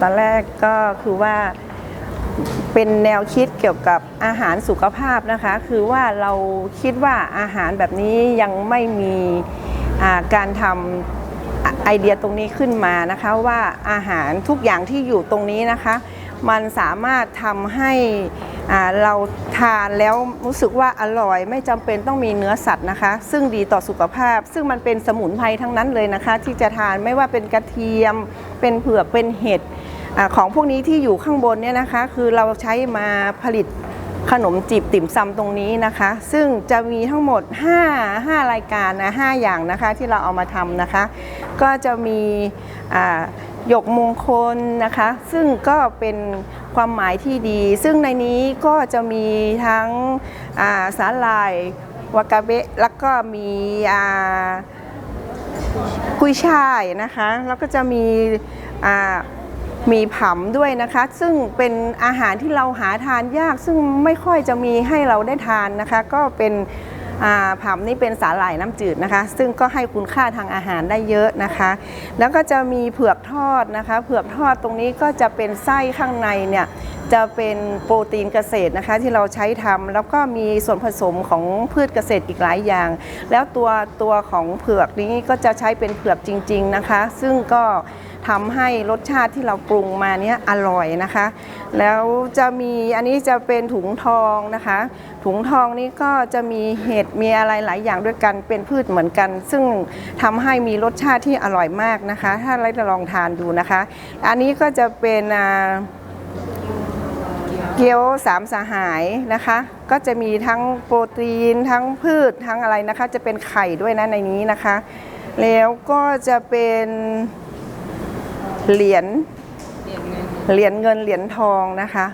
ตอนแรกก็คือว่าเป็นแนวคิดเกี่ยวกับอาหารสุขภาพนะคะ คือว่าเราคิดว่าอาหารแบบนี้ยังไม่มีการทำไอเดียตรงนี้ขึ้นมานะคะ ว่าอาหารทุกอย่างที่อยู่ตรงนี้นะคะ มันสามารถทำให้เราทานแล้วรู้สึกว่าอร่อย ไม่จำเป็นต้องมีเนื้อสัตว์นะคะ ซึ่งดีต่อสุขภาพ ซึ่งมันเป็นสมุนไพรทั้งนั้นเลยนะคะ ที่จะทานไม่ว่าเป็นกระเทียม เป็นเผือกเป็นเห็ดอของพวกนี้ที่อยู่ข้างบนเนี่ยนะคะ คือเราใช้มาผลิตขนมจีบติ่มซำตรงนี้นะคะ ซึ่งจะมีทั้งหมด 5 5 รายการนะ5อย่างนะคะที่เราเอามาทำนะคะ ก็จะมีหยกมงคลนะคะ ซึ่งก็เป็นความหมายที่ดี ซึ่งในนี้ก็จะมีทั้งาสาหร่ายวากาเบะแล้วก็มีอ่า กุยช่ายนะคะ แล้วก็จะมีมีผำด้วยนะคะ ซึ่งเป็นอาหารที่เราหาทานยาก ซึ่งไม่ค่อยจะมีให้เราได้ทานนะคะ ก็เป็น ผำนี่เป็นสาหร่ายน้ำจืดนะคะ ซึ่งก็ให้คุณค่าทางอาหารได้เยอะนะคะ แล้วก็จะมีเผือกทอดนะคะ เผือกทอดตรงนี้ก็จะเป็นไส้ข้างในเนี่ยจะเป็นโปรตีนเกษตรนะคะที่เราใช้ทำแล้วก็มีส่วนผสมของพืชเกษตรอีกหลายอย่าง แล้วตัวตัวของเผือกนี้ก็จะใช้เป็นเผือกจริง ๆนะคะ ซึ่งก็ ทำให้รสชาติที่เราปรุงมาเนี้ยอร่อยนะคะ แล้วจะมีอันนี้จะเป็นถุงทองนะคะ ถุงทองนี้ก็จะมีเห็ดมีอะไรหลายอย่างด้วยกันเป็นพืชเหมือนกัน ซึ่งทำให้มีรสชาติที่อร่อยมากนะคะ ถ้าเราจะลองทานดูนะคะ อันนี้ก็จะเป็นเกี๊ยวสามสหายนะคะ ก็จะมีทั้งโปรตีนทั้งพืชทั้งอะไรนะคะ จะเป็นไข่ด้วยนะในนี้นะคะ แล้วก็จะเป็น เหรียญเหรียญเงินเหรียญทองนะคะ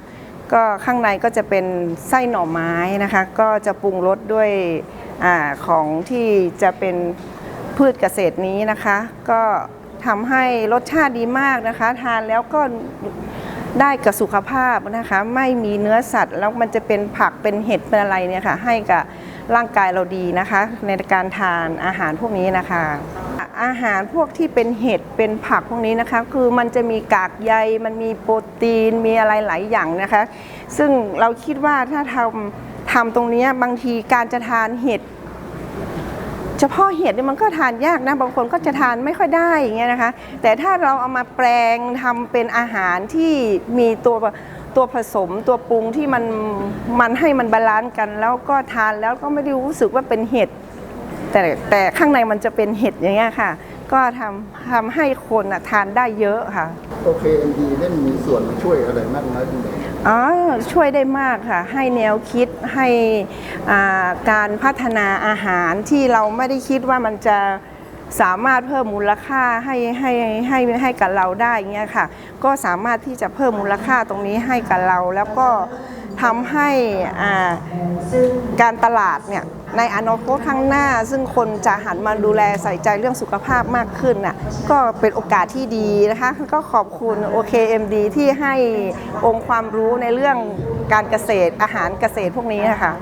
ก็ข้างในก็จะเป็นไส้หน่อไม้นะคะ ก็จะปรุงรสด้วยอของที่จะเป็นพืชเกษตรนี้นะคะ ก็ทำให้รสชาติดีมากนะคะ ทานแล้วก็ได้กับสุขภาพนะคะ ไม่มีเนื้อสัตว์แล้วมันจะเป็นผักเป็นเห็ดเป็นอะไรเนี่ยค่ะ ให้กับร่างกายเราดีนะคะ ในการทานอาหารพวกนี้นะคะ อาหารพวกที่เป็นเห็ดเป็นผักพวกนี้นะคะ คือมันจะมีกากใยมันมีโปรตีนมีอะไรหลายอย่างนะคะ ซึ่งเราคิดว่าถ้าทำทำตรงนี้บางทีการจะทานเห็ดเฉพาะเห็ดเนี่ยมันก็ทานยากนะบางคนก็จะทานไม่ค่อยได้อย่างเงี้ยนะคะ แต่ถ้าเราเอามาแปลงทำเป็นอาหารที่มีตัวตัวผสมตัวปรุงที่มันมันให้มันบาลานซ์กัน แล้วก็ทานแล้วก็ไม่ได้รู้สึกว่าเป็นเห็ด แต่แต่ข้างในมันจะเป็นเห็ดอย่างเงี้ยค่ะ ก็ทำทำให้คนน่ะทานได้เยอะค่ะโอเคเอ็นดีเล่นมีส่วนมาช่วยอะไรมากน้อยยังไงอ๋อช่วยได้มากค่ะ ให้แนวคิดให้อ่าการพัฒนาอาหารที่เราไม่ได้คิดว่ามันจะสามารถเพิ่มมูลค่าให้ให้ให้ให้กับเราได้เงี้ยค่ะ ก็สามารถที่จะเพิ่มมูลค่าตรงนี้ให้กับเรา แล้วก็ทำให้อ่าการตลาดเนี่ย ในอนาคตข้างหน้า ซึ่งคนจะหันมาดูแลใส่ใจเรื่องสุขภาพมากขึ้นน่ะก็เป็นโอกาสที่ดีนะคะก็ขอบคุณ OKMD ที่ให้องค์ความรู้ในเรื่องการเกษตรอาหารเกษตรพวกนี้นะคะ